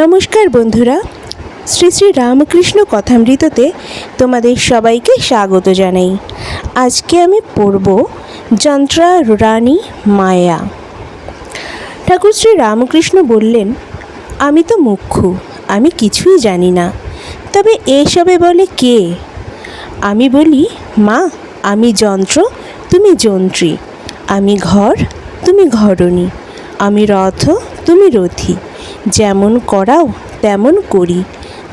নমস্কার বন্ধুরা, শ্রী শ্রী রামকৃষ্ণ কথামৃততে তোমাদের সবাইকে স্বাগত জানাই। আজকে আমি পড়ব যন্ত্রা রানী মায়া। ঠাকুর শ্রী রামকৃষ্ণ বললেন, আমি তো মুখ্য, আমি কিছুই জানি না, তবে এসবে বলে কে? আমি বলি, মা, আমি যন্ত্র, তুমি যন্ত্রী, আমি ঘর, তুমি ঘরণী, আমি রথ, তুমি রথী যেমন করাও, তেমন করি।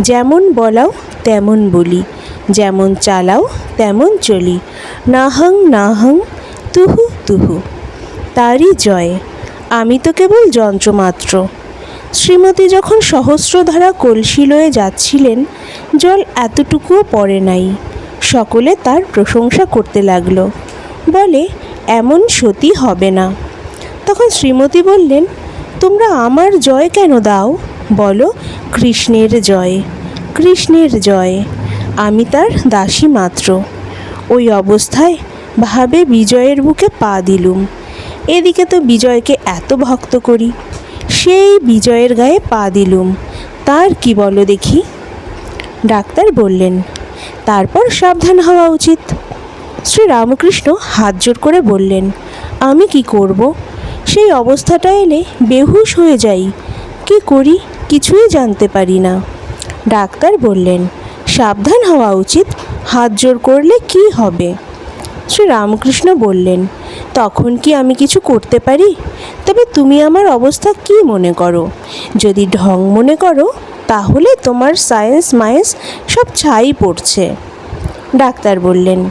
যেমন বলাও, তেমন বলি। যেমন চালাও, তেমন চলি। নাহং নাহং, তুহু তুহু। তারই জয়। আমি তো কেবল যন্ত্রমাত্র। শ্রীমতী যখন সহস্রধারা কলসি লয়ে যাচ্ছিলেন, জল এতটুকুও পড়ে নাই। সকলে তার প্রশংসা করতে লাগল। বলে, এমন সতী হবে না। তখন শ্রীমতী বললেন তোমরা আমার জয় কেন দাও? বলো, কৃষ্ণের জয় কৃষ্ণের জয়। আমি তার দাসী মাত্র। ওই অবস্থায় ভাবে বিজয়ের বুকে পা দিলুম। এদিকে তো বিজয়কে এত ভক্ত করি, সেই বিজয়ের গায়ে পা দিলুম। তার কি বলো দেখি? ডাক্তার বললেন, তারপর সাবধান হওয়া উচিত। শ্রী রামকৃষ্ণ হাত জোর করে বললেন, আমি কি করব? সেই অবস্থাটা এলে বেহুশ হয়ে যাই। কি করি কিছুই জানতে পারি না। ডাক্তার বললেন, সাবধান হওয়া উচিত, হাত জোর করলে কি হবে? শ্রী রামকৃষ্ণ বললেন, তখন কি আমি কিছু করতে পারি? তবে তুমি আমার অবস্থা কি মনে করো? যদি ঢং মনে করো, তাহলে তোমার সায়েন্স মায়েন্স সব ছাই পড়ছে। ডাক্তার বললেন,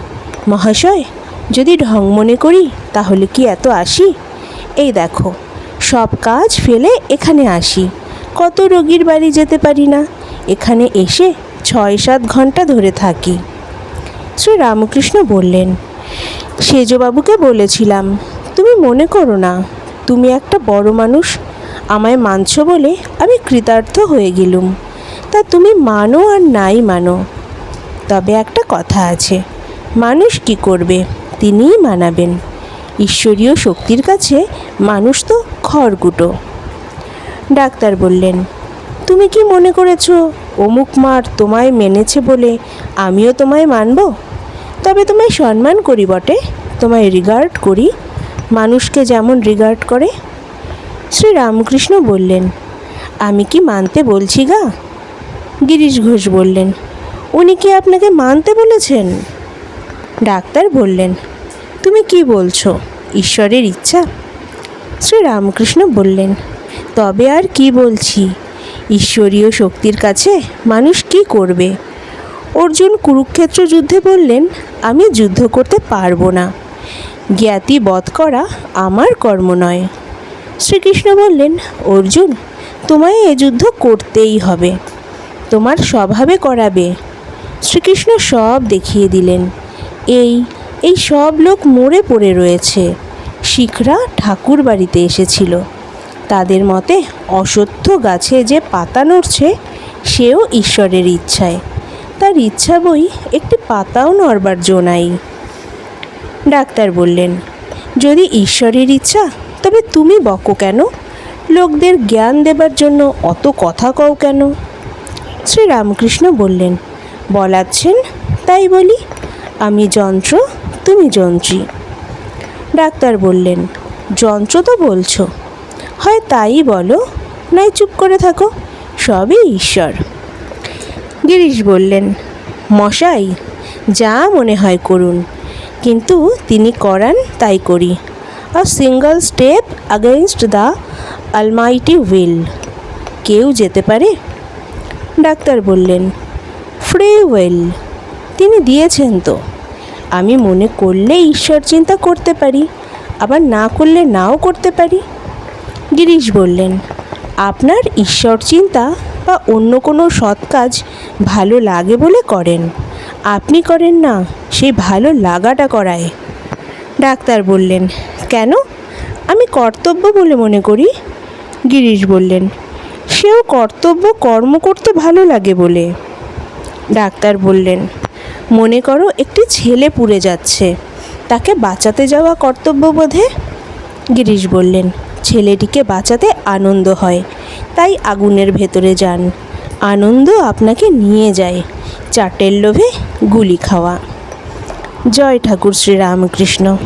মহাশয়, যদি ঢং মনে করি, তাহলে কি এত আসি? এই দেখো, সব কাজ ফেলে এখানে আসি। কত রোগীর বাড়ি যেতে পারি না। এখানে এসে ছয় সাত ঘণ্টা ধরে থাকি। শ্রী রামকৃষ্ণ বললেন, সেজবাবুকে বলেছিলাম, তুমি মনে করো না, তুমি একটা বড় মানুষ, আমায় মানছো বলে আমি কৃতার্থ হয়ে গেলুম। তা তুমি মানো আর নাই মানো। তবে একটা কথা আছে, মানুষ কি করবে, তিনিই মানাবেন। ঈশ্বরীয় শক্তির কাছে মানুষ তো খড়কুটো। ডাক্তার বললেন, তুমি কি মনে করেছ অমুক মার তোমায় মেনেছে বলে আমিও তোমায় মানব? তবে তোমায় সম্মান করি বটে, তোমায় রিগার্ড করি। মানুষকে যেমন রিগার্ড করে। শ্রী রামকৃষ্ণ বললেন, আমি কি মানতে বলছি গা? গিরিশ ঘোষ বললেন, উনি কি আপনাকে মানতে বলেছেন? ডাক্তার বললেন তুমি কি বলছো? ঈশ্বরের ইচ্ছা? শ্রী রামকৃষ্ণ বললেন, তবে আর কি বলছি? ঈশ্বরীয় শক্তির কাছে মানুষ কি করবে? অর্জুন কুরুক্ষেত্র যুদ্ধে বললেন, আমি যুদ্ধ করতে পারব না। জ্ঞাতি বধ করা আমার কর্ম নয়। শ্রীকৃষ্ণ বললেন, অর্জুন, তোমায় এ যুদ্ধ করতেই হবে। তোমার স্বভাবে করাবে। শ্রীকৃষ্ণ সব দেখিয়ে দিলেন। এই এই সব লোক মরে পড়ে রয়েছে। শিখরা ঠাকুর বাড়িতে এসেছিল। তাদের মতে অসত্য গাছে যে পাতা নড়ছে, সেও ঈশ্বরের ইচ্ছায়। তার ইচ্ছা বই একটি পাতাও নড়বার জো নাই। ডাক্তার বললেন, যদি ঈশ্বরের ইচ্ছা, তবে তুমি বকো কেন? লোকদের জ্ঞান দেবার জন্য অত কথা কও কেন? শ্রীরামকৃষ্ণ বললেন, বলাচ্ছেন, তাই বলি। আমি যন্ত্র তুমি যন্ত্রী। ডাক্তার বললেন, যন্ত্র তো বলছো। হয় তাই বলো নয় চুপ করে থাকো, সবই ঈশ্বর। গিরিশ বললেন, মশাই, যা মনে হয় করুন, কিন্তু তিনি করান তাই করি। A single step against the almighty will কেউ যেতে পারে? ডাক্তার বললেন ফ্রি উইল তিনি দিয়েছেন তো। আমি মনে করলে ঈশ্বর চিন্তা করতে পারি, আবার না করলে নাও করতে পারি। গিরিশ বললেন, আপনার ঈশ্বর চিন্তা বা অন্য কোনো সৎ কাজ ভালো লাগে বলে করেন। আপনি করেন না সেই ভালো লাগাটা করায়। ডাক্তার বললেন, কেন? আমি কর্তব্য বলে মনে করি। গিরিশ বললেন, সেও কর্তব্য কর্ম করতে ভালো লাগে বলে। ডাক্তার বললেন মনে করো একটি ছেলে পুড়ে যাচ্ছে। তাকে বাঁচাতে যাওয়া কর্তব্য বোধে? গিরিশ বললেন, ছেলেটিকে বাঁচাতে আনন্দ হয়, তাই আগুনের ভেতরে যান। আনন্দ আপনাকে নিয়ে যায়, চাটের লোভে গুলি খাওয়া। জয় ঠাকুর শ্রী রামকৃষ্ণ।